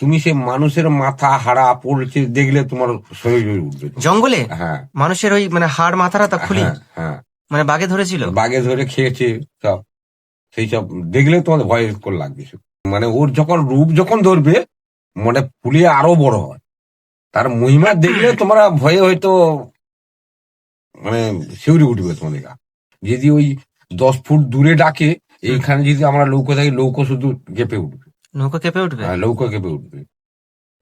তুমি সে মানুষের মাথা হাড়া পড়ছে দেখলে তোমার শরীরে উঠবে। জঙ্গলে? হ্যাঁ। মানুষের ওই মানে হাড় মাথাটা তা খুলি? হ্যাঁ, হ্যাঁ। মানে বাগে ধরেছিল? বাগে ধরে খেয়েছে সব। সেই সব দেখলে তোমার ভয় করে লাগবে। মানে ওর যখন রূপ যখন ধরবে মানে ফুলিয়ে আরও বড় হয়। তার মহিমা দেখলে তোমরা ভয়ে হয়তো মানে শিউরি উঠবে তোমাদের গা। যদি ওই দশ ফুট দূরে ডাকে এইখানে যদি আমরা লৌকো থাকি লৌকো শুধু কেঁপে উঠবে। নৌকো কেঁপে উঠবে? হ্যাঁ, লৌকো কেঁপে উঠবে।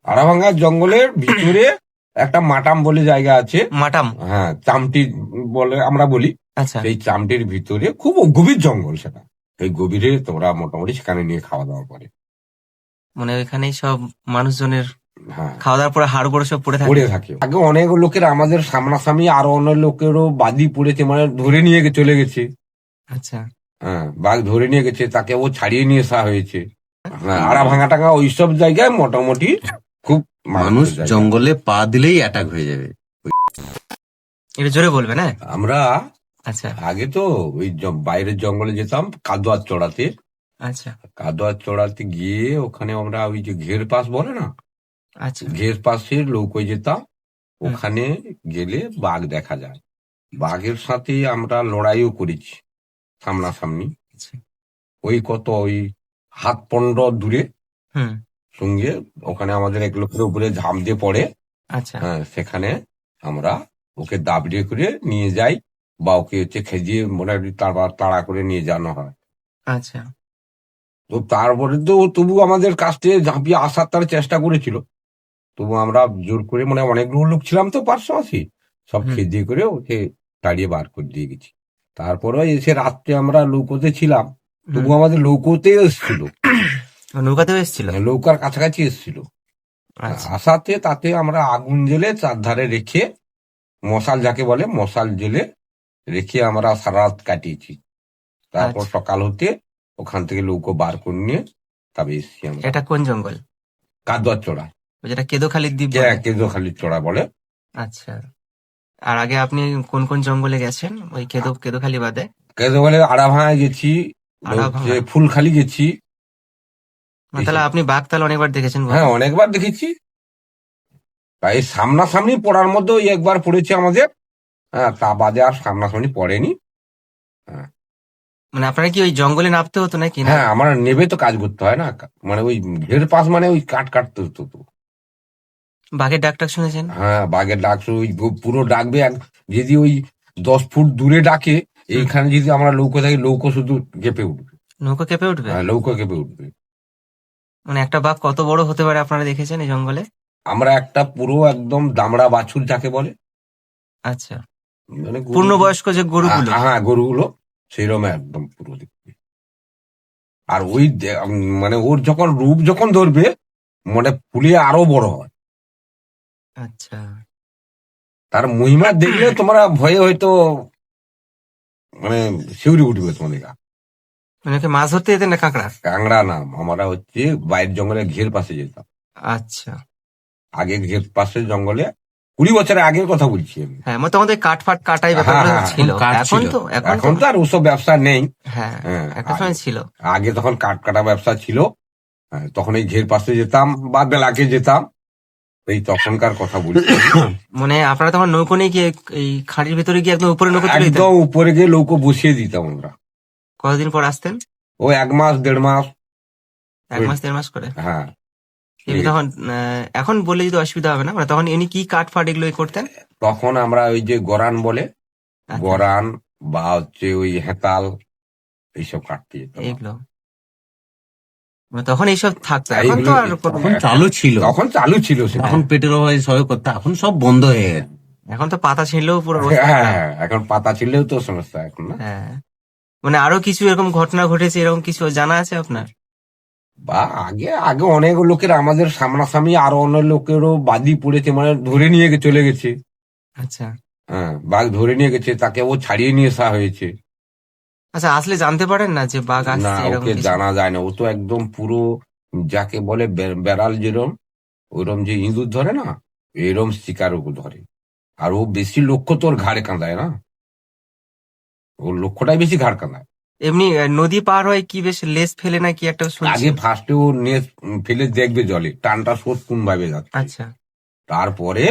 আড়াভাঙ্গা জঙ্গলের ভিতরে একটা মাটাম বলে জায়গা আছে। মাটাম? হ্যাঁ চামটি বলে আমরা বলি। আচ্ছা। সেই চামটির ভিতরে খুব গভীর জঙ্গল সেটা। এই গভীরে তোমরা মোটামুটি সেখানে নিয়ে খাওয়া দাওয়া করে। মানে ওইখানেই সব মানুষজনের হ্যাঁ। খাওয়া দাওয়ার পরে হাড় গোড় সব পড়ে থাকে? পড়ে থাকে। আগে অনেক লোকের আমাদের সামনাসামনি আরও অনেক লোকেরও বাদি পড়েছে মানে ধরে নিয়ে চলে গেছে। আচ্ছা। হ্যাঁ বাঘ ধরে নিয়ে গেছে তাকে ও ছাড়িয়ে নিয়ে আসা হয়েছে। হ্যাঁ আড়া ভাঙা টাঙা ওইসব জায়গায় মোটামুটি খুব মানুষ জঙ্গলে পা দিলেই অ্যাটাক হয়ে যাবে। এটা জোরে বলবে না? আমরা আচ্ছা। আগে তো ওই বাইরের জঙ্গলে যেতাম কাদোয়ার চড়াতে। আচ্ছা। কাদোয়ার চড়াতে গিয়ে ওখানে আমরা ওই যে ঘের পাস বলে না? আচ্ছা। ঘের পাশে লৌকোয় যেতাম ওখানে গেলে বাঘ দেখা যায়। বাঘের সাথে আমরা লড়াইও করেছি সামনাসামনি। আচ্ছা। ওই কত ওই হাত পনেরো দূরে হুম। সঙ্গে ওখানে আমাদের এক লোকের উপরে ঝাঁপ দিয়ে পড়ে। আচ্ছা। হ্যাঁ সেখানে আমরা ওকে দাবড়িয়ে করে নিয়ে যাই বা ওকে হচ্ছে খেজিয়ে মোটামুটি তাড়া তাড়া করে নিয়ে যানো হয়। আচ্ছা। তো তারপরে তো তবু আমাদের কাছ থেকে ঝাঁপিয়ে আসার তার চেষ্টা করেছিল। তবু আমরা জোর করে মানে অনেকগুলো লোক ছিলাম তো পার্শ্ববাসী। সব খেজিয়ে করে ওকে তাড়িয়ে বার করে দিয়ে গেছি। তারপরে এসে রাত্রে আমরা লৌকোতে ছিলাম। তবু আমাদের লৌকোতে এসেছিল। নৌকাতেও এসেছিল? লৌকার কাছাকাছি এসেছিল। আচ্ছা। আসাতে তাতে আমরা আগুন জেলে চারধারে রেখে মশাল যাকে বলে মশাল জেলে রেখে আমরা সারা রাত কাটিয়েছি। তারপর আচ্ছা। সকাল হতে ওখান থেকে লৌকো বার করে নিয়ে তবে এসছি আমরা। এটা কোন জঙ্গল? কাদুয়ার চড়া। ওই যেটা কেদোখালির দ্বীপ? হ্যাঁ কেঁদো খালি চড়া বলে। আচ্ছা। আর আগে আপনি কোন কোন জঙ্গলে গেছেন? ওই কেদো কেদোখালি বাদে? কেদোখালি আড়াভাঙায় গেছি। হচ্ছে ফুলখালি গেছি তাহলে আপনি বাঘ তাহলে অনেকবার দেখেছেন হ্যাঁ অনেকবার দেখেছি। তাই সামনাসামনি পড়ার মধ্যে ওই একবার পড়েছে আমাদের। হ্যাঁ তা বাদে আর সামনাসামনি পড়েনি। মানে আপনারা কি ওই জঙ্গলে নামতে হতো নাকি না? হ্যাঁ আমার নেবে তো কাজ করতে হয় না। মানে ওই ঘের পাশ মানে ওই কাট কাটতে হতো তো। বাঘের ডাক টাক শুনেছেন? হ্যাঁ বাঘের ডাক ওই পুরো ডাকবে যদি ওই দশ ফুট দূরে ডাকে এইখানে যদি আমরা লৌকো থাকি লৌকো শুধু কেঁপে উঠবে। নৌকো কেঁপে উঠবে? হ্যাঁ লৌকো কেঁপে উঠবে। মানে একটা বাঘ কত বড় হতে পারে আপনারা দেখেছেন এই জঙ্গলে? আমরা একটা পুরো একদম দামড়া বাছুর যাকে বলে। আচ্ছা। মানে পূর্ণবয়স্ক যে গরুগুলো। হ্যাঁ, হ্যাঁ গরুগুলো সেইরকম একদম পুরো দেখবে আর ওই মানে ওর যখন রূপ যখন ধরবে মানে ফুলিয়ে আরও বড় হয়। আচ্ছা। তার মহিমা দেখলে তোমরা ভয়ে হয়তো মানে শিউরি উঠবে তোমাদের গা মানে মাছ ধরতে যেতেন না কাঁকড়া কাঁকড়া নাম আমরা হচ্ছে বাইরের জঙ্গলে ঘের পাশে যেতাম। আচ্ছা। আগে ঘের পাশে জঙ্গলে কুড়ি বছরের আগের কথা বলছি আমি। হ্যাঁ মানে তোমাদের কাঠ ফাট কাটাই হ্যাঁ, হ্যাঁ, ছিল। এখন কাঠ এখন ছিল। তো এখন এখন তো তো আর ওসব ব্যবসা নেই। হ্যাঁ হ্যাঁ একটা সময় ছিল। আগে তখন কাঠ কাটা ব্যবসা ছিল। হ্যাঁ, তখন এই ঘের পাশে যেতাম বা বেলাকে যেতাম। এই তখনকার কথা বলছি। মানে আপনারা তখন নৌকো নিয়ে গিয়ে এই খাঁড়ির ভেতরে গিয়ে একদম উপরে নৌকো তুলে দিতেন? একদম উপরে গিয়ে লৌকো বসিয়ে দিতাম আমরা। কতদিন পর আসতেন? ও এক মাস দেড় মাস। এক মাস দেড় মাস করে? হ্যাঁ। তখন এখন বললে যদি অসুবিধা হবে না মানে তখন এমনি কি কাঠ ফাট এগুলো করতেন? তখন আমরা ওই যে গরান বলে আচ্ছা, গরান বা হচ্ছে ওই হেতাল এইসব কাটতে যেতাম এইগুলো মানে তখন এইসব থাকতো এখন তো আর কোনো- তখন চালু ছিল। তখন চালু ছিল সেটা। এখন পেটের অভাবে সবাই করতে এখন সব বন্ধ হয়ে গেছে। এখন তো পাতা ছিঁড়লেও পুরো হ্যাঁ। হ্যাঁ, এখন পাতা ছিললেও তো সমস্যা এখন না। হ্যাঁ। মানে আরও কিছু এরকম ঘটনা ঘটেছে এরকম কিছু জানা আছে আপনার? বা আগে আগে অনেক লোকের আমাদের সামনাসামনি আরও অনেক লোকেরও বাদি পড়েছে মানে ধরে নিয়ে গে- চলে গেছে। আচ্ছা। হ্যাঁ বাঘ ধরে নিয়ে গেছে তাকে ও ছাড়িয়ে নিয়ে আসা হয়েছে। আচ্ছা আসলে জানতে পারেন না যে বাঘ না আসছে এরকম ওকে কিছু? জানা যায় না। ও তো একদম পুরো যাকে বলে বে- বেড়াল যেরম ওইরম যে ইঁদুর ধরে না এরম শিকার ও ধরে। আর ও বেশি লক্ষ্য তোর ঘাড়ে কাঁদায় না। ওর লক্ষ্যটাই বেশি ঘাড় কাঁদায়। এমনি আহ, নদী পার হয়ে কি বেশ লেস ফেলে না কি একটা শুনছি? আগে ফার্স্টে ও নেট ফেলে দেখবে জলে টানটা স্রোত কোন ভাবে যাচ্ছে। আচ্ছা। তারপরে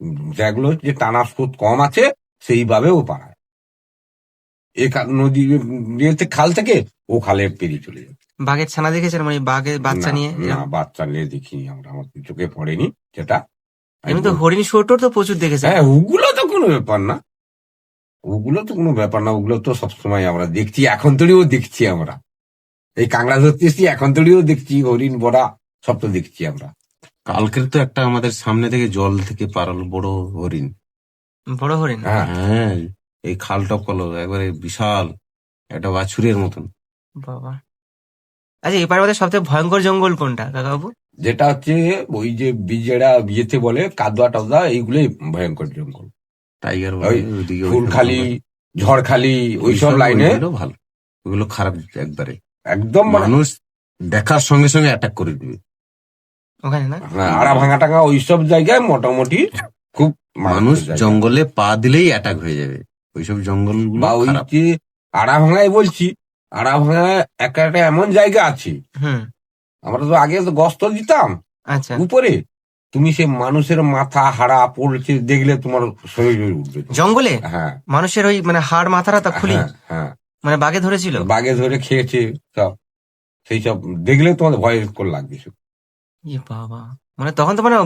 উম যেগুলো যে টানা স্রোত কম আছে সেইভাবে ও পাড়ায় এ নদী ইয়েতে খাল থেকে ও খালে পেরিয়ে চলে যাবে বাঘের ছানা দেখেছেন মানে বাঘের বাচ্চা নিয়ে? না বাচ্চা নিয়ে দেখিনি আমরা আমার চোখে পড়েনি যেটা। এমনি তো হরিণ শুয়োরটোর তো প্রচুর দেখেছেন। হ্যাঁ ওগুলো তো কোনো ব্যাপার না। ওগুলো তো কোনো ব্যাপার না ওগুলো তো সবসময় আমরা দেখছি এখন তড়িও দেখছি আমরা। এই কাঁকড়া ধরতে এসছি এখন তড়িও দেখছি হরিণ বড়া সব তো দেখছি আমরা। কালকের তো একটা আমাদের সামনে থেকে জল থেকে পারল বড় হরিণ। বড় হরিণ? হ্যাঁ। হ্যাঁ এই খাল টপকালো একবারে বিশাল একটা বাছুরের মতন। বাবা। আচ্ছা এপারে মধ্যে সবথেকে ভয়ঙ্কর জঙ্গল কোনটা কাকাবাবু? যেটা হচ্ছে ওই যে বিজেরা বিয়েতে বলে কাদুয়া টাদুয়া এইগুলোই ভয়ঙ্কর জঙ্গল। টাইগার ওই ফুলখালি ঝড়খালি ওইসব লাইনে ভালো ওগুলো খারাপ একবারে। একদম মানে মানুষ দেখার সঙ্গে সঙ্গে অ্যাটাক করে দিবে। ওখানে না? হ্যাঁ, আড়া ভাঙা টাঙা ওইসব জায়গায় মোটামুটি খুব মানুষ জঙ্গলে পা দিলেই অ্যাটাক হয়ে যাবে। ওইসব জঙ্গল বা ওই খারাপ। যে আড়া ভাঙায় বলছি আড়া ভাঙায় একটা একটা এমন জায়গা আছে। হুম। আমরা তো আগে তো গস্ত দিতাম। আচ্ছা। উপরে। তুমি সে মানুষের মাথা হাড়া পড়ছে দেখলে তোমার শরীরে উঠবে। জঙ্গলে? হ্যাঁ। মানুষের ওই মানে হাড় মাথাটা তা খুলি? হ্যাঁ, হ্যাঁ। মানে বাঘে ধরেছিল? বাগে ধরে খেয়েছে সব। সেই সব দেখলে তোমাদের ভয় করে লাগবে। বাবা। মানে তখন তো মানে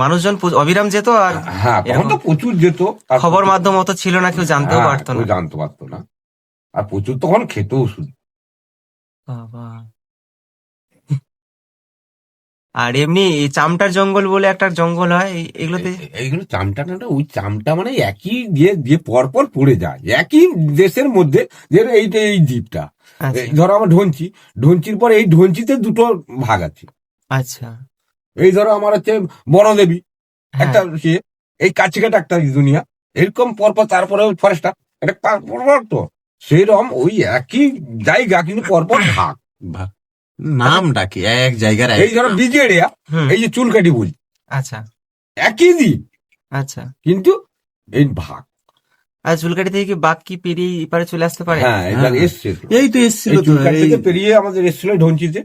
মানুষজন অবিরাম যেত আর হ্যাঁ তখন তো প্রচুর যেত। খবর মাধ্যম অত ছিল না কেউ জানতেও হ্যাঁ, পারতো না। জানতে পারতো না। আর প্রচুর তখন খেতেও শুধু বাবা। আর এমনি এই চামটার জঙ্গল বলে একটা জঙ্গল হয় এগুলোতে? এইগুলো চামটা না ওই চামটা মানে একই দিয়ে দিয়ে পরপর পড়ে যায় একই দেশের মধ্যে যে এইটা এই দ্বীপটা আচ্ছা। ধরো আমার ঢঞ্চি ঢঞ্চির পর এই ঢঞ্চিতে দুটো ভাগ আছে। আচ্ছা। এই ধরো আমার হচ্ছে বনদেবী হ্যাঁ, একটা সে এই কাছিঘাট একটা দুনিয়া। এরকম পরপর তারপরে ফরেস্টটা এটা পা- পরপর তো। সেরকম ওই একই জায়গা কিন্তু পরপর ভাগ। নাম ডাকি এক জায়গার এই ধরো বিজেড়িয়া এই যে চুলকাটি বলি আচ্ছা। একই দ্বীপ আচ্ছা। কিন্তু এই ভাগ। আর চুলকাটি থেকে কি বাঘ কি পেরিয়ে এপারে চলে আসতে পারে? হ্যাঁ এটা হ্যাঁ। এসছে এই তো এসছিল এই তো চুলকাটি থেকে পেরিয়ে আমাদের এসেছিল ঢঞ্চিতে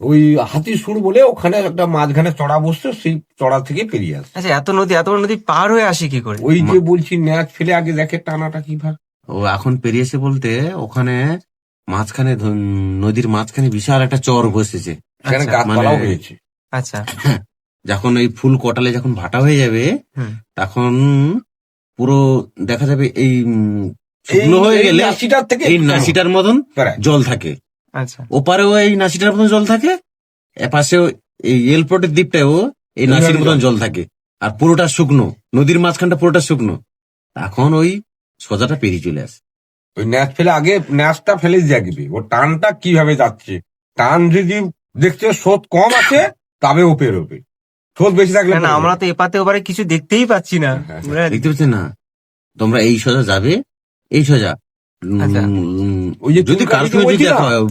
ওই হাতির সুর বলে ওখানে একটা মাঝখানে চড়া বসতো সেই চড়া থেকে পেরিয়ে আসে আচ্ছা এত নদী এত নদী পার হয়ে আসে কি করে? ওই যে বলছি ন্যাচ ফেলে আগে দেখে টানাটা কি ভাগ। ও এখন পেরিয়েছে বলতে ওখানে মাঝখানে ধ- নদীর মাঝখানে বিশাল একটা চর বসেছে। সেখানে আচ্ছা, গাছপালাও মানে- হয়েছে। আচ্ছা। যখন এই ফুল কটালে যখন ভাটা হয়ে যাবে তখন পুরো দেখা যাবে এই শুকনো হয়ে গেলে এই নাসিটার মতন জল থাকে। আচ্ছা। ওপারেও এই নাসিটার মতন জল থাকে এপাশেও এই এয়ারপোর্টের দ্বীপটাও এই নাসির মতন জল। থাকে। আর পুরোটা শুকনো নদীর মাঝখানটা পুরোটা শুকনো। এখন ওই সোজাটা পেরিয়ে চলে আসে। ওই ন্যাচ ফেলে আগে ন্যাচটা ফেলে দেখবে ও টানটা কীভাবে যাচ্ছে? টান যদি দেখছে স্রোত কম আছে তবে ও পেরোবে। স্রোত বেশি থাকলে না আমরা তো এপাতে ওপারে কিছু দেখতেই পাচ্ছি না। হ্যাঁ, মানে দেখতে পাচ্ছেন না? তোমরা এই সোজা যাবে এই সোজা আচ্ছা। ওই যে যদি সঙ্গে যদি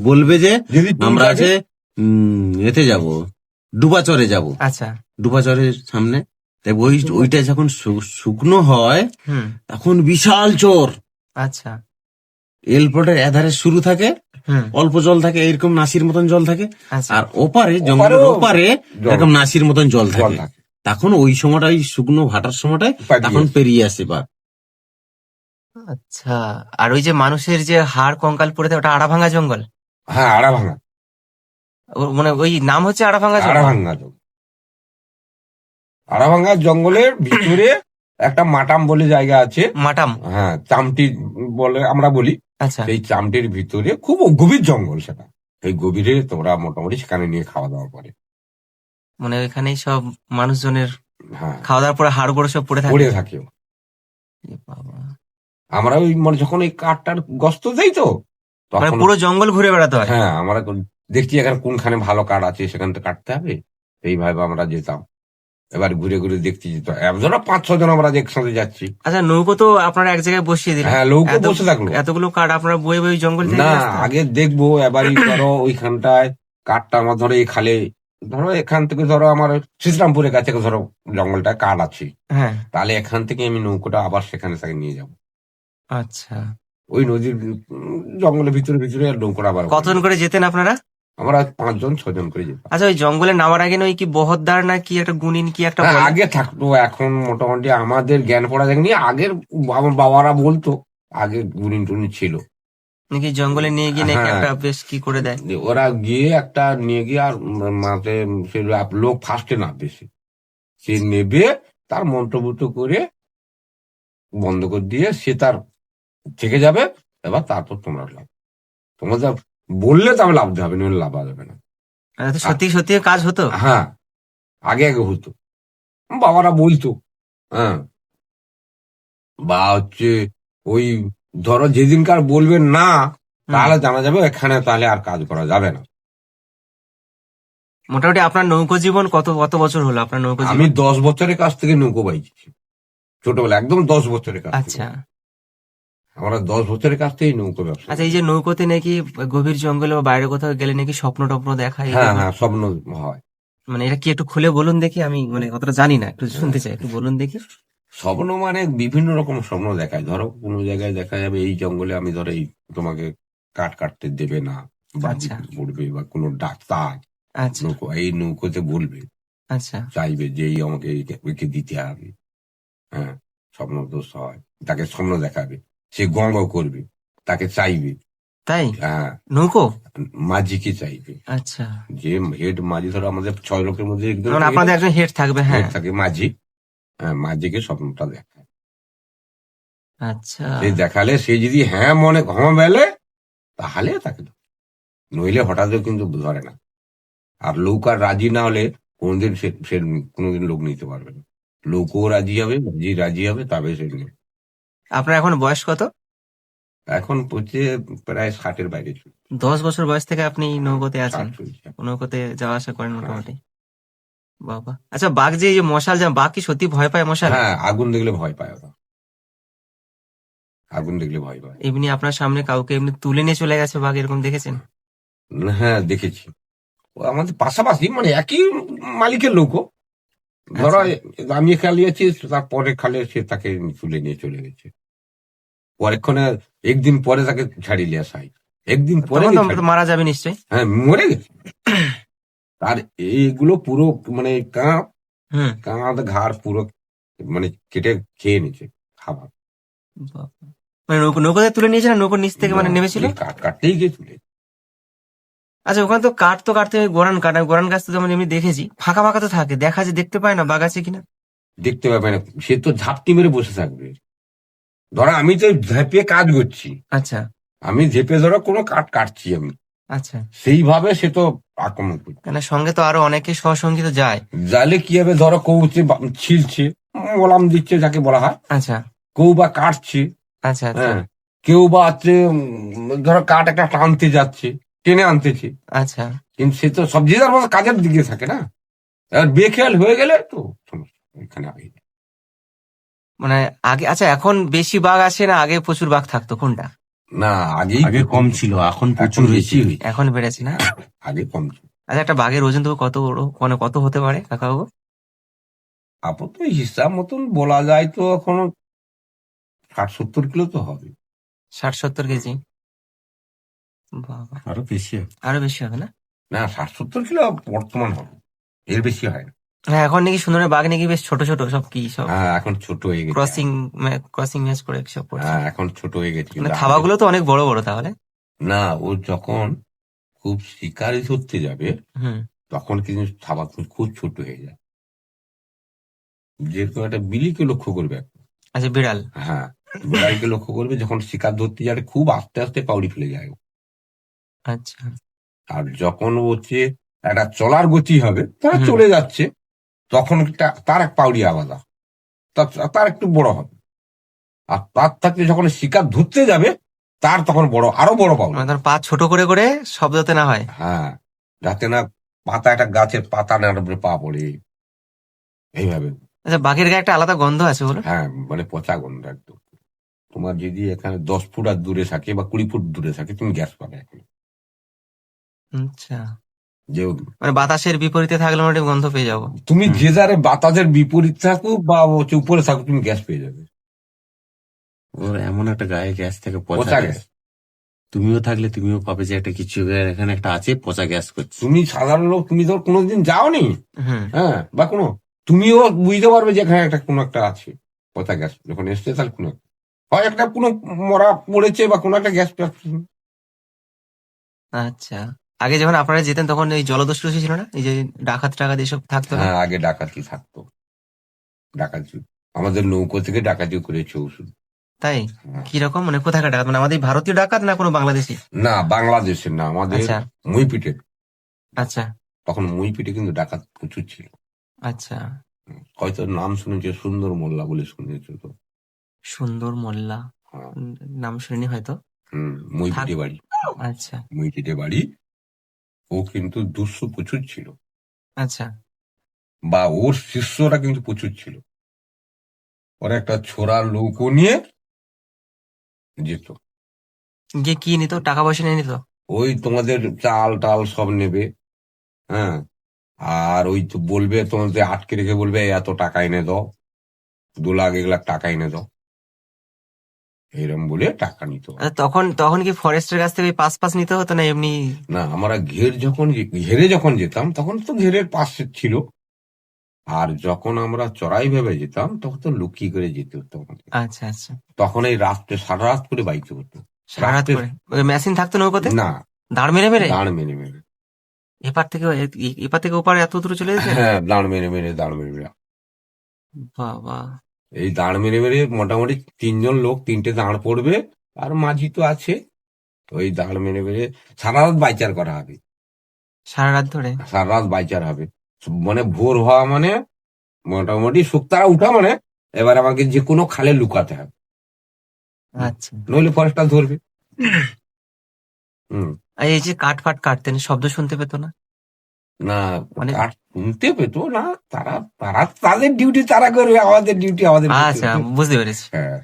বলবে যে আমরা আছে উম, এতে যাব ডুবাচরে যাব। আচ্ছা। ডুবাচরের সামনে। তাই ওই ওইটা যখন শুকনো হয় তখন বিশাল চোর। আচ্ছা। এলপোর্টের এধারে শুরু থাকে অল্প জল থাকে এরকম নাসির মতন জল থাকে। আচ্ছা। আর ওপারে জঙ্গলের ওপারে এরকম নাসির মতন জল থাকে। তখন ওই সময়টাই শুকনো ভাটার সময়টায় তখন পেরিয়ে আসে বা আচ্ছা। আর ওই যে মানুষের যে হাড় কঙ্কাল পড়ে থাকে ওটা আড়াভাঙ্গা জঙ্গল? হ্যাঁ আড়া ভাঙা ও- মানে ওই নাম হচ্ছে আড়াভাঙ্গা আড়া জঙ্গল? ভাঙা জঙ্গল। আড়া ভাঙা জঙ্গলের ভিতরে একটা মাটাম বলে জায়গা আছে। মাটাম? হ্যাঁ চামটি বলে আমরা বলি। আচ্ছা। সেই চামটির ভিতরে খুব গভীর জঙ্গল সেটা। এই গভীরে তোমরা মোটামুটি সেখানে নিয়ে খাওয়া দাওয়া করে। মানে ওইখানেই সব মানুষজনের হ্যাঁ। খাওয়া দাওয়ার পরে হাড় গোড় সব পড়ে থাকে? পড়ে থাকে এ বাবা। আমরা ওই মানে যখন ওই কাঠটার গস্ত দেই তো মানে তখন পুরো জঙ্গল ঘুরে বেড়াতে হয়? হ্যাঁ আমরা দেখছি এখানে কোনখানে ভালো কাঠ আছে সেখান থেকে কাটতে হবে এইভাবে আমরা যেতাম। এবার ঘুরে ঘুরে দেখছি যে তো একজন পাঁচ ছ জন আমরা একসাথে যাচ্ছি। আচ্ছা নৌকো তো আপনারা এক জায়গায় বসিয়ে দিলেন। হ্যাঁ নৌকো বসে থাকল। এতগুলো কাঠ আপনারা বয়ে বয়ে জঙ্গল না আগে দেখব এবারই ধরো ওইখানটায় কাঠটা আমার ধরো এই খালে ধরো এখান থেকে ধরো আমার শ্রীরামপুরের কাছে ধরো জঙ্গলটা কাঠ আছে। হ্যাঁ। তাহলে এখান থেকে আমি নৌকোটা আবার সেখানে তাকে নিয়ে যাব। আচ্ছা। ওই নদীর উম, জঙ্গলের ভিতরে ভিতরে নৌকোর আবার কতজন করে যেতেন আপনারা? আমরা পাঁচজন ছজন করে যেতাম। আচ্ছা ওই জঙ্গলে নামার আগে না ওই কি বহদ্দার না কি একটা গুনিন কি একটা হ্যাঁ, বলে? আগে থাকতো এখন মোটামুটি আমাদের জ্ঞান পড়া দেখেনি আগের আমার বাবারা বলতো আগে গুণিন টুনি ছিল। নাকি জঙ্গলে নিয়ে গিয়ে নাকি হ্যাঁ। একটা বেশ কি করে দেয়? যে ওরা গিয়ে একটা নিয়ে গিয়ে আর মাঠে সে লোক ফার্স্টে নামবে সে। সে নেবে তার মন্ত্রভূত করে বন্ধ করে দিয়ে সে তার থেকে যাবে এবার তারপর তোমরা লাভ। তোমাদের বললে তবে লাভ হবে নইলে লাভ যাবে না। সত্যি সত্যি কাজ হতো। হ্যাঁ আগে আগে হতো। বাবারা বলতো হ্যাঁ। বা হচ্ছে ওই ধরো যেদিনকার বলবেন না তাহলে জানা যাবে এখানে তাহলে আর কাজ করা যাবে না। মোটামুটি আপনার নৌকো জীবন কত কত বছর হলো আপনার নৌকো আমি দশ বছরের কাছ থেকে নৌকো বাইছি ছোটবেলা একদম দশ বছরের কাছ আচ্ছা। আমরা দশ বছরের কাছ থেকে নৌকো ব্যবসা আচ্ছা এই যে নৌকোতে নাকি গভীর জঙ্গলে বা বাইরে কোথাও গেলে নাকি স্বপ্ন টপ্ন দেখা হ্যাঁ হ্যাঁ স্বপ্ন হয়। মানে এটা কি একটু খুলে বলুন দেখি আমি মানে অতটা জানি না একটু শুনতে চাই একটু বলুন দেখি। স্বপ্ন মানে বিভিন্ন রকম স্বপ্ন দেখায়। ধরো কোনো জায়গায় দেখা যাবে এই জঙ্গলে আমি ধরো এই তোমাকে কাঠ কাটতে দেবে না বা আচ্ছা। বলবে বা কোনো ডাক্তার আচ্ছা। নৌকো এই নৌকোতে বলবে আচ্ছা। চাইবে যে এই আমাকে একে দিতে হবে। হ্যাঁ স্বপ্ন দোষ হয় তাকে স্বপ্ন দেখাবে। সে গঙ্গ করবে তাকে চাইবে। তাই? হ্যাঁ। নৌকো? মাঝিকে চাইবে। আচ্ছা। যে হেড মাঝি ধরো আমাদের ছয় লোকের মধ্যে একজন মানে আপনাদের একজন হেড থাকবে হ্যাঁ। থাকে মাঝি। হ্যাঁ মাঝিকে স্বপ্নটা দেখায়। আচ্ছা। সে দেখালে সে যদি হ্যাঁ মনে হ্যাঁ বেলে তাহলে তাকে। নইলে হঠাৎ কিন্তু ধরে না। আর লোক আর রাজি না হলে কোনোদিন সে সে কোনোদিন লোক নিতে পারবে না। লোকও রাজি হবে মাঝি রাজি হবে তবে সে নেবে। আপনার এখন বয়স কত? এখন হচ্ছে প্রায় ষাটের বাইরে চলছে, দশ বছর বয়স থেকে আপনি নৌকোতে আছেন? ষাট চলছে। নৌকোতে যাওয়া আসা করেন মোটামুটি? বাবা। আচ্ছা বাঘ যে এই যে মশাল যা বাঘ কি সত্যি ভয় পায় মশাল? হ্যাঁ আগুন দেখলে ভয় পায় ওরা। আগুন দেখলে ভয় পায়। এমনি আপনার সামনে কাউকে এমনি তুলে নিয়ে চলে গেছে বাঘ এরকম দেখেছেন? হ্যাঁ দেখেছি। ও আমাদের পাশাপাশি মানে একই মালিকের লোকও ধরো আমি খালিয়েছি তারপরে খালে সে তাকে তুলে নিয়ে চলে গেছে। পরেক্ষণে একদিন পরে তাকে ছাড়িয়ে নিয়ে আসা হয়। একদিন পরে তখন তো ছাড়ি- মারা যাবে নিশ্চয়ই। হ্যাঁ মরে গেছে। আর এইগুলো পুরো মানে কাঁপ হুম। কাঁধ ঘাড় পুরো মানে কেটে খেয়ে নিচ্ছে খাবার। বাবা। মানে নৌকো নৌকোতে তুলে নিয়েছে না? নৌকোর নিচ থেকে মানে নেমেছিল? এই কাঠ কাটতেই গিয়ে তুলে আচ্ছা ওখানে তো কাঠ তো কাটতে হয় গোরান কাঠ। আর গোরান গাছ তো যেমন এমনি দেখেছি ফাঁকা ফাঁকা তো থাকে। দেখা যে দেখতে পায় না বাঘ আছে কিনা? দেখতে পাবে না। সে তো ঝাপটি মেরে বসে থাকবে। ধরো আমি তো ঝেপে কাজ করছি আচ্ছা। আমি ঝেপে ধরো কোনো কাঠ কাটছি আমি। আচ্ছা। সেইভাবে সে তো আক্রমণ করছে। মানে সঙ্গে তো আরও অনেকে সহসঙ্গী তো যায়। জালে কি হবে ধরো বা- ছিলছে মলাম দিচ্ছে যাকে বলা হয়। আচ্ছা। কেউ বা কাটছে। আচ্ছা আচ্ছা। হ্যাঁ। কেউ বা হচ্ছে উম, ধরো কাঠ একটা টানতে যাচ্ছে টেনে আনতেছে। আচ্ছা। কিন্তু সে তো সব যে যার মতো কাজের দিকে থাকে না। এবার বেখেয়াল হয়ে গেলে তো সমস্যা এখানে আগে মানে আগে আচ্ছা এখন বেশি বাঘ আছে না আগে প্রচুর বাঘ থাকতো কোনটা? না আগেই আগে কম ছিল। এখন প্রচুর বেশি বেশি। এখন বেড়েছে না? আগে কম ছিল। আচ্ছা একটা বাঘের ওজন তো কত বড়? মানে কত হতে পারে কাকাবাবু? আপাতত হিসাব মতন বলা যায় তো এখনও ষাট সত্তর কিলো তো হবে। ষাট সত্তর কেজি? বাবা। আরও বেশি হবে। আরও বেশি হবে না? না ষাট সত্তর কিলো বর্তমান হবে। এর বেশি হয় না। হ্যাঁ এখন নাকি সুন্দরের বাঘ নাকি বেশ ছোট ছোট সব কি সব? হ্যাঁ এখন ছোট হয়ে গেছে। ক্রসিং ক্রসিং ম্যাচ করে সব করছে। হ্যাঁ এখন ছোট হয়ে গেছে মানে থাবাগুলো তো অনেক বড় বড় তাহলে? না ও যখন খুব শিকারি ধরতে যাবে তখন কিন্তু থাবা খুব ছোট হয়ে যায়। যেরকম একটা বিলিকে লক্ষ্য করবে আচ্ছা বিড়াল। হ্যাঁ বিড়ালকে লক্ষ্য করবে যখন শিকার ধরতে যাবে খুব আস্তে আস্তে পাউড়ি ফেলে যায় আচ্ছা। আর যখন হচ্ছে একটা চলার গতি হবে তারা চলে যাচ্ছে। তখন একটা- তার এক পাউড়ি আলাদা। তার- তার একটু বড় হবে। আর তার থাকতে যখন শিকার ধরতে যাবে তার তখন বড় আরও বড় পাউড়ি মানে ধর পা ছোট করে করে শব্দতে না হয়। হ্যাঁ যাতে না পাতা একটা গাছের পাতা না পা পড়ে। এইভাবে। আচ্ছা বাঘের গায়ে একটা আলাদা গন্ধ আছে বলো? হ্যাঁ মানে পচা গন্ধ একদম। তোমার যদি এখানে দশ ফুট আর দূরে থাকে বা কুড়ি ফুট দূরে থাকে তুমি গ্যাস পাবে এখন আচ্ছা। যে মানে বাতাসের বিপরীতে থাকলে মোটামুটি গন্ধ পেয়ে যাব। তুমি যে যারে বাতাসের বিপরীত থাকুক বা হচ্ছে উপরে থাকুক তুমি গ্যাস পেয়ে যাবে। ওর এমন একটা গায়ে গ্যাস থেকে পচা গ্যাস। তুমিও থাকলে তুমিও পাবে যে একটা কিছু এখানে একটা আছে পচা গ্যাস করছে। তুমি সাধারণ লোক তুমি ধর কোনোদিন যাওনি? হ্যাঁ বা কোনো তুমিও বুঝতে পারবে যে এখানে একটা কোনো একটা আছে পচা গ্যাস। যখন এসছে তাহলে কোনো একটা- হয় একটা কোনো মরা পড়েছে বা কোনো একটা গ্যাস আচ্ছা। আগে যখন আপনারা যেতেন তখন এই জলদস্যু ছিল না? এই যে ডাকাত টাকাত এসব থাকতো না? হ্যাঁ আগে ডাকাতি থাকতো? ডাকাতি। আমাদের নৌকো থেকে ডাকাতি করেছে ওষুধ। তাই? হ্যাঁ। কীরকম মানে কোথাকার ডাকাত? মানে আমাদের ভারতীয় ডাকাত না কোনো বাংলাদেশি? না বাংলাদেশের না আমাদের আচ্ছা। মুইপিটে। আচ্ছা। তখন মুইপিটে কিন্তু ডাকাত প্রচুর ছিল। আচ্ছা। হয়তো নাম শুনেছে সুন্দর মোল্লা বলে শুনেছে তো। সুন্দর মোল্লা। হ্যাঁ, উম, নাম শুনিনি হয়তো। হুম মুইপিটে বাড়ি। আচ্ছা। মুই মুইপিটে বাড়ি। ও কিন্তু দুঃস্থ প্রচুর ছিল। আচ্ছা। বা ওর শিষ্যরা কিন্তু প্রচুর ছিল। ওরা একটা ছোড়া নৌকো নিয়ে যেত। যে কি নিত? টাকা পয়সা নিয়ে নিত? ওই তোমাদের চাল টাল সব নেবে হ্যাঁ? আর ওই তো বলবে তোমাদের আটকে রেখে বলবে এত টাকা এনে দাও দু লাখ এক লাখ টাকা এনে দাও। এরম বলে টাকা নিত তখন তখন কি ফরেস্টের কাছ থেকে পাস পাস নিতে হতো না এমনি? না আমরা ঘের যখন ঘেরে যখন যেতাম তখন তো ঘেরের পাশে ছিল। আর যখন আমরা চড়াই ভেবে যেতাম তখন তো লুকিয়ে করে যেতে হতো আচ্ছা আচ্ছা। তখন এই রাত্রে সারা রাত করে বাইতে হতো। সারা রাত করে? মেশিন থাকতো নৌকোতে? না। দাঁড় মেরে মেরে? দাঁড় মেরে মেরে। এপার থেকে এপার থেকে ওপার এত দূর চলে যেতে? হ্যাঁ দাঁড় মেরে মেরে দাঁড় মেরে মেরে। বাবা। এই দাঁড় মেরে মেরে মোটামুটি তিনজন লোক তিনটে দাঁড় পড়বে আর মাঝি তো আছে। ওই দাঁড় মেরে মেরে সারা রাত বাইচার করা হবে। সারা রাত ধরে? সারা রাত বাইচার হবে। মানে ভোর হওয়া মানে মোটামুটি শুক্তারা উঠা মানে এবার আমাকে যে কোনো খালে লুকাতে হবে। আচ্ছা। নইলে ফরেস্টার ধরবে। হুম। এই যে কাঠ ফাট কাটতেন শব্দ শুনতে পেতো না? না মানে- আর শুনতে পেতো না তারা তারা তাদের ডিউটি তারা করবে আমাদের ডিউটি আমাদের আচ্ছা বুঝতে পেরেছি। হ্যাঁ।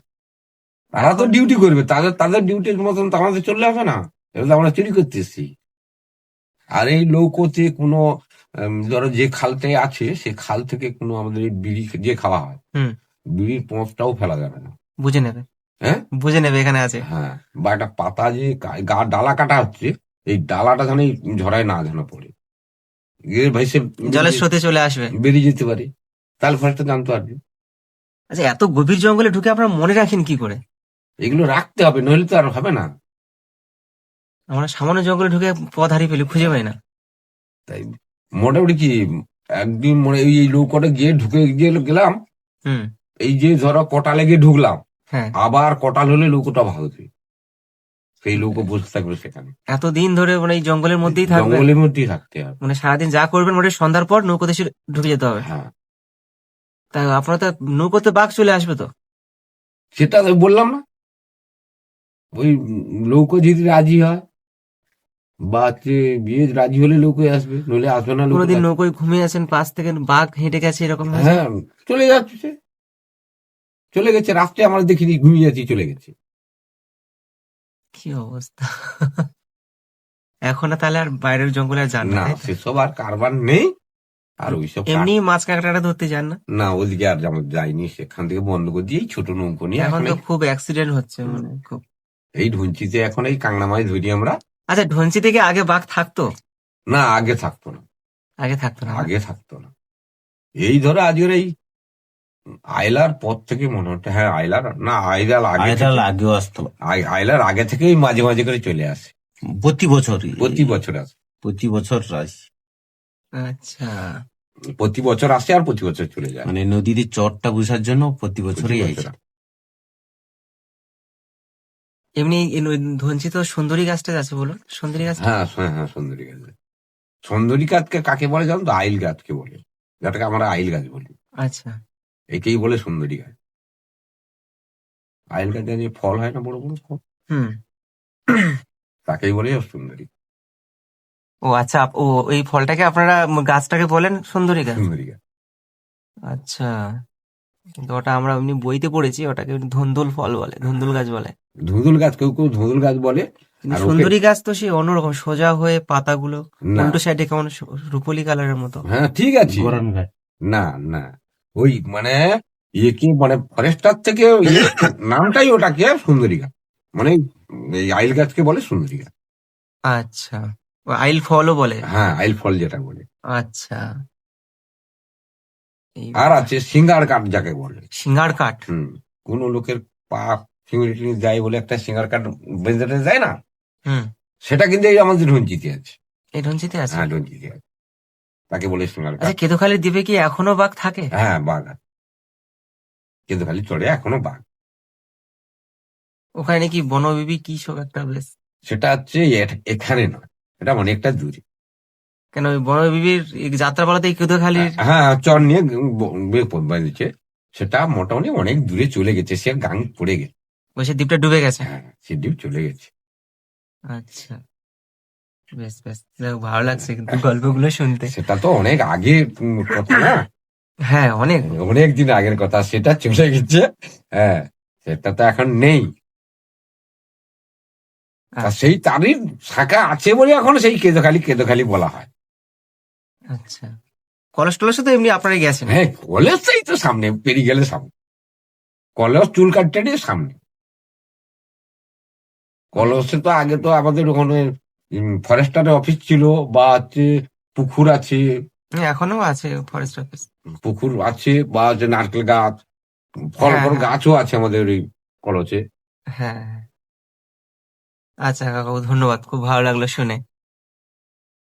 তারা তো ডিউটি করবে তাদের তাদের ডিউটির মতন তো আমাদের চললে হবে না এবার তো আমরা চুরি করতে এসছি আর এই নৌকোতে কোনো ধরো যে খালটায় আছে সে খাল থেকে কোনো আমাদের বিড়ি যে খাওয়া হয় হুম। বিড়ির পোঁচটাও ফেলা যাবে না। বুঝে নেবে। হ্যাঁ? বুঝে নেবে এখানে আছে। হ্যাঁ বা একটা পাতা যে গা- ডালা কাটা হচ্ছে এই ডালাটা যেন ঝড়ায় না যেন পড়ে। ভাই সে জলের স্রোতে চলে আসবে। বেরিয়ে যেতে পারে। তাহলে ফরেস্টটা জানতে পারবে। আচ্ছা এত গভীর জঙ্গলে ঢুকে আপনারা মনে রাখেন কি করে? এগুলো রাখতে হবে নইলে তো আর হবে না। আমরা সামান্য জঙ্গলে ঢুকে পথ হারিয়ে ফেলি খুঁজে পাই না। তাই মোটামুটি কি একদিন মনে এই নৌকাটা গিয়ে ঢুকে গিয়ে গেলাম। হুম। এই যে ধরো কটালে গিয়ে ঢুকলাম। হ্যাঁ। আবার কটাল হলে নৌকোটা ভাঙবে। সেই নৌকো বসে থাকবে সেখানে। এতদিন ধরে মানে এই জঙ্গলের মধ্যেই থাকবে? জঙ্গলের মধ্যেই থাকতে হবে। মানে সারাদিন যা করবেন মোটে সন্ধ্যার পর নৌকোতে এসে ঢুকে যেতে হবে? হ্যাঁ। তা আপনার তো নৌকোতে বাঘ চলে আসবে তো? সেটা তো বললাম না। ওই নৌকো যদি রাজি হয় বা বিয়ে রাজি হলে নৌকো আসবে নইলে আসবে না নৌকো কোনোদিন নৌকোয় ঘুমিয়ে আছেন পাশ থেকে বাঘ হেঁটে গেছে এরকম হ্যাঁ চলে যাচ্ছে চলে গেছে রাত্রে আমরা দেখিনি ঘুমিয়ে যাচ্ছি চলে গেছে। কি অবস্থা? এখন তাহলে আর বাইরের জঙ্গলে আর যান না না সেসব আর কারবার নেই। আর ওইসব কার- এমনি মাছ কাঁকড়াটা ধরতে যান না? না ওদিকে আর যেমন যাইনি সেখান থেকে বন্ধ করে দিয়ে এই ছোট নৌকো নিয়ে এখন এখন তো এই- খুব অ্যাক্সিডেন্ট হচ্ছে মানে খুব এই ঢুঞ্চিতে এখন এই কাংনা মাছ ধরি আমরা। আচ্ছা ঢঞ্চি থেকে আগে বাঘ থাকতো? না আগে থাকতো না। আগে থাকতো না। আগে থাকতো না। এই ধরো আজকের এই আইলার পর থেকে মনে হচ্ছে হ্যাঁ আইলার না আইলার আগে আগেও আসতো। আই- আইলার আগে থেকেই মাঝে মাঝে করে চলে আসে। প্রতি বছর প্রতি বছর আসে। প্রতি বছর আসে। আচ্ছা। প্রতি বছর আসে আর প্রতি বছর চলে যায়। মানে নদীতে চরটা বুঝার জন্য প্রতি বছরই আসে। এমনি এই তো সুন্দরী গাছটা আছে বলুন। সুন্দরী গাছ হ্যাঁ হ্যাঁ হ্যাঁ সুন্দরী গাছ সুন্দরী গাছকে কাকে বলে জানো তো? আইল গাছকে বলে। যেটাকে আমরা আইল গাছ বলি। আচ্ছা। একেই বলে সুন্দরী গাছ। আইল গাছে যে ফল হয় না বড় বড় ফল হুম। তাকেই বলে সুন্দরী। ও আচ্ছা ও এই ফলটাকে আপনারা গাছটাকে বলেন সুন্দরী গাছ? সুন্দরী গাছ। আচ্ছা কিন্তু ওটা আমরা এমনি বইতে পড়েছি ওটাকে ধুন্দুল ফল বলে ধুন্দুল গাছ বলে। ধুঁদুল গাছ কেউ কেউ ধুঁদুল গাছ বলে সুন্দরী গাছ তো সেই অন্যরকম সোজা হয়ে পাতাগুলো উল্টো সাইডে কেমন রুপোলি কালারের মতো। হ্যাঁ ঠিক আছে। না না। ওই মানে ইয়ে কি মানে ফরেস্টার থেকে নামটাই ওটাকে সুন্দরী গাছ মানে এই আইল গাছকে বলে সুন্দরী গাছ আচ্ছা আইল ফলও বলে। হ্যাঁ আইল ফল যেটা বলে। আচ্ছা। আর আছে সিঙ্গার কাঠ যাকে বলে। সিঙ্গার কাঠ? হুম কোন লোকের পা টিঙ্গি যায় বলে একটা সিঙ্গার কাঠ বেঁধে যায় না? হুম। সেটা কিন্তু এই আমাদের রঞ্জিতে আছে। এই রঞ্জিতে আছে? হ্যাঁ রঞ্জিতে আছে। তাকে বলে সিঙ্গার আচ্ছা কাঠ কেদোখালির দ্বীপে কি এখনও বাঘ থাকে? হ্যাঁ বাঘ আছে। কিন্তু খালি চড়ে এখনও বাঘ। ওখানে কি বনবিবি কি সব একটা বেশ? সেটা হচ্ছে এখানে না এটা অনেকটা দূরে। কেন ওই বনবিবির যাত্রাপালাতে কেদোখালির? হ্যাঁ চর নিয়ে বাঁধেছে সেটা মোটামুটি অনেক দূরে চলে গেছে সে গাং পড়ে গেছে। ওই সে দ্বীপটা ডুবে গেছে? হ্যাঁ সে ডিপ চলে গেছে। আচ্ছা। বেশ বেশ। ভালো লাগছে কিন্তু গল্পগুলো শুনতে। সেটা তো অনেক আগে কথা না? হ্যাঁ অনেক। অনেক দিন আগের কথা সেটা চলে গেছে। হ্যাঁ সেটা তো এখন নেই। আচ্ছা। সেই তারই শাখা আছে বলে এখন সেই কেদোখালি কেদোখালি বলা হয়। আচ্ছা। কলেজ টলেজে তো এমনি আপনারাই গেছেন হ্যাঁ কলেজ সেই তো সামনে পেরিয়ে গেলে সামনে। কলেজ চুল কাটতে সামনে। কলেজে তো আগে তো আমাদের ওখানে ফরেস্টারের অফিস ছিল বা হচ্ছে পুকুর আছে। হ্যাঁ, এখনও আছে ফরেস্ট অফিস পুকুর আছে বা যে নারকেল গাছ ফল হ্যাঁ, ফল হ্যাঁ। গাছও আছে আমাদের ওই কলচে হ্যাঁ হ্যাঁ। আচ্ছা কাকু ধন্যবাদ। খুব ভালো লাগল শুনে।